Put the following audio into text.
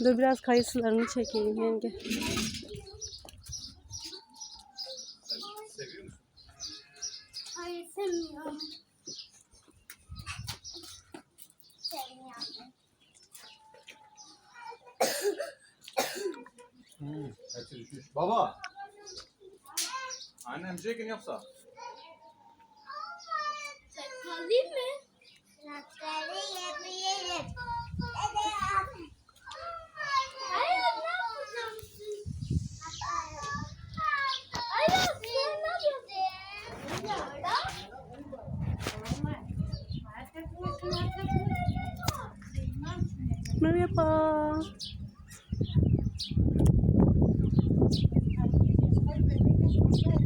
Dur biraz kayısılarını çekeyim yenge. Seviyor musun? Hayır sevmiyorum. Sevmiyorum. Hmm. Baba. Annem çekin yoksa. Maria apa? Ya, Thank you.